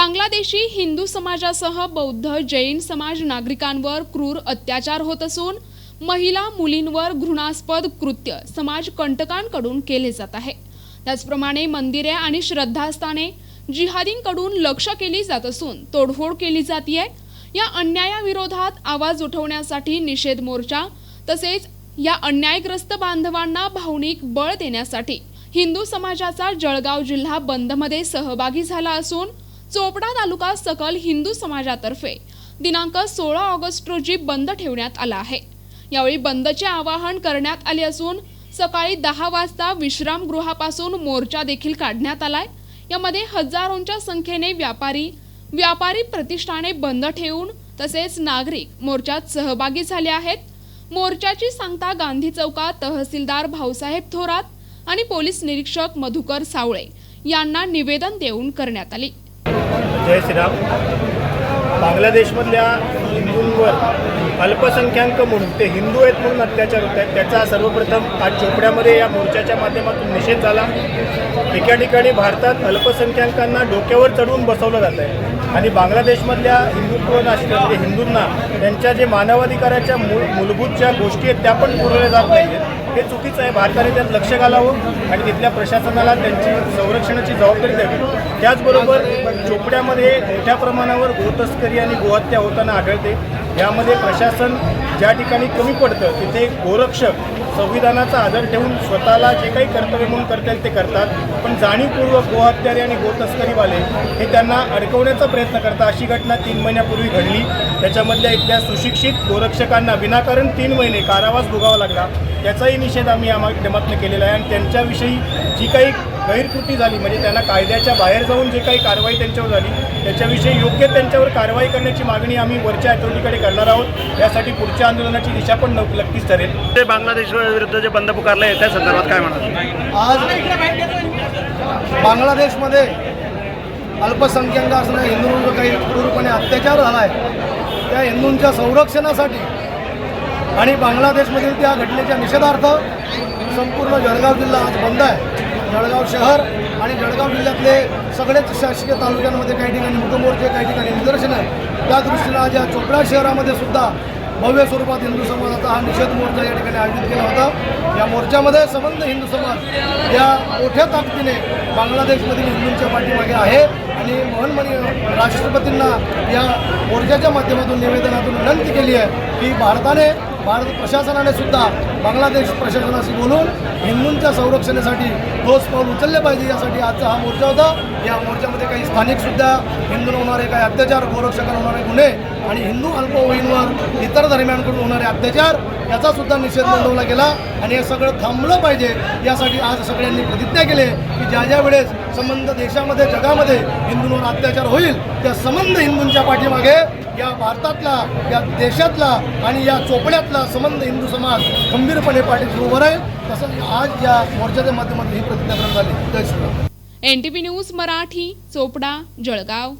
बांगलादेशी हिंदू समाजासह बौद्ध जैन समाज नागरिकांवर क्रूर अत्याचार होत असून महिला मुलींवर घृणास्पद कृत्य समाज कंटकांकडून केले जात आहे. त्याचप्रमाणे मंदिरे आणि श्रद्धास्थाने जिहादींकडून लक्ष केली जात असून तोडफोड केली जातीये. या अन्यायाविरोधात आवाज उठवण्यासाठी निषेध मोर्चा तसेच या अन्यायग्रस्त बांधवांना भावनिक बळ देण्यासाठी हिंदू समाजाचा जळगाव जिल्हा बंदमध्ये सहभागी झाला असून चोपडा तालुका सकल हिंदू समाजातर्फे दिनांक सोळा ऑगस्ट रोजी बंद ठेवण्यात आला आहे. यावेळी बंदचे आवाहन करण्यात आले असून सकाळी दहा वाजता विश्रामगृहापासून मोर्चा देखील काढण्यात आलाय. यामध्ये हजारोंच्या संख्येने व्यापारी व्यापारी प्रतिष्ठाने बंद ठेवून तसेच नागरिक मोर्चात सहभागी झाले आहेत. मोर्चाची सांगता गांधी चौकात तहसीलदार भाऊसाहेब थोरात आणि पोलीस निरीक्षक मधुकर सावळे यांना निवेदन देऊन करण्यात आली. जय श्रीराम. बांगलादेशमधल्या हिंदूंवर अल्पसंख्याक म्हणून ते हिंदू आहेत म्हणून अत्याचार होत आहेत. त्याचा सर्वप्रथम आज चोपड्यामध्ये या मोर्चाच्या माध्यमातून निषेध झाला. एका ठिकाणी भारतात अल्पसंख्याकांना डोक्यावर चढवून बसवलं जात आहे. आणि बांगलादेशमधल्या हिंदुत्व राष्ट्र म्हणजे हिंदूंना त्यांच्या जे मानवाधिकाराच्या मूळ मूलभूत ज्या गोष्टी आहेत त्या पण पुरवल्या जात नाहीत हे चुकीचं आहे. भारताने त्यात लक्ष घालावं आणि तिथल्या प्रशासनाला त्यांची संरक्षणाची जबाबदारी द्यावी. त्याचबरोबर चोपड्यामध्ये मोठ्या प्रमाणावर गोतस्करी आणि गोहत्या होताना आढळते. यामध्ये प्रशासन ज्या ठिकाणी कमी पडतं तिथे गोरक्षक संविधानाचा आदर ठेवून स्वतःला जे काही कर्तव्य म्हणून करता येईल ते करतात. पण जाणीवपूर्वक गोहत्यारी आणि गोतस्करीवाले हे त्यांना अडकवण्याचा प्रयत्न करतात. अशी घटना तीन महिन्यापूर्वी घडली. त्याच्यामधल्या इथल्या सुशिक्षित गोरक्षकांना विनाकारण तीन महिने कारावास भोगावा लागला. त्याचाही निषेध आम्ही या माध्यमातून केलेला आहे. आणि त्यांच्याविषयी जी काही गैरकृती झाली म्हणजे त्यांना कायद्याच्या बाहेर जाऊन जे काही कारवाई त्यांच्यावर झाली त्याच्याविषयी योग्य त्यांच्यावर कारवाई करण्याची मागणी आम्ही वरच्या अथॉरिटीकडे करणार आहोत. यासाठी पुढच्या आंदोलनाची दिशा पण नक- नक्कीच ठरेल. ते बांगलादेश विरुद्ध जे बंद पुकारले त्या संदर्भात काय म्हणाल? आज बांगलादेशमध्ये अल्पसंख्याक असणाऱ्या हिंदूंवर काही क्रूरपणे अत्याचार झाला आहे त्या हिंदूंच्या संरक्षणासाठी आणि बांगलादेशमधील त्या घटनेच्या निषेधार्थ संपूर्ण जळगाव जिल्हा आज बंद आहे. जळगाव शहर आणि जळगाव जिल्ह्यातले सगळेच शासकीय तालुक्यांमध्ये काही ठिकाणी मुकमोर्चे काही ठिकाणी निदर्शनं त्या दृष्टीनं आज या चोपडा शहरामध्ये सुद्धा भव्य स्वरूपात हिंदू समाजाचा हा निषेध मोर्चा या ठिकाणी आयोजित केला होता. या मोर्चामध्ये संबंध हिंदू समाज या मोठ्या ताकदीने बांगलादेशमधील हिंदूंच्या पाठीमागे आहे आणि मोहनमणी राष्ट्रपतींना या मोर्चाच्या माध्यमातून निवेदनातून विनंती केली आहे की भारताने भारत प्रशासनाने सुद्धा बांगलादेश प्रशासनाशी बोलून हिंदूंच्या संरक्षणासाठी ठोस पाऊल उचलले पाहिजे. यासाठी आजचा हा मोर्चा होता. या मोर्चामध्ये काही स्थानिकसुद्धा हिंदूंना होणारे काही अत्याचार गोरक्षकांना होणारे गुन्हे आणि हिंदू अल्पवयींवर इतर धर्मियांकडून होणारे अत्याचार याचा सुद्धा निषेध नोंदवला गेला आणि हे सगळं थांबलं पाहिजे. यासाठी आज सगळ्यांनी प्रतिज्ञा केली की ज्या ज्या वेळेस संबंध देशामध्ये जगामध्ये हिंदूंवर अत्याचार होईल त्या संबंध हिंदूंच्या पाठीमागे या भारतातला या देशातला आणि या चोपड्यातला संबंध हिंदू समाज खंबीरपणे पाठीशी उभं राहील. तसंच आज या मोर्चाच्या माध्यमातून ही प्रतिज्ञा करण्यात आली जय न्यूज मराठी चोपडा जळगाव.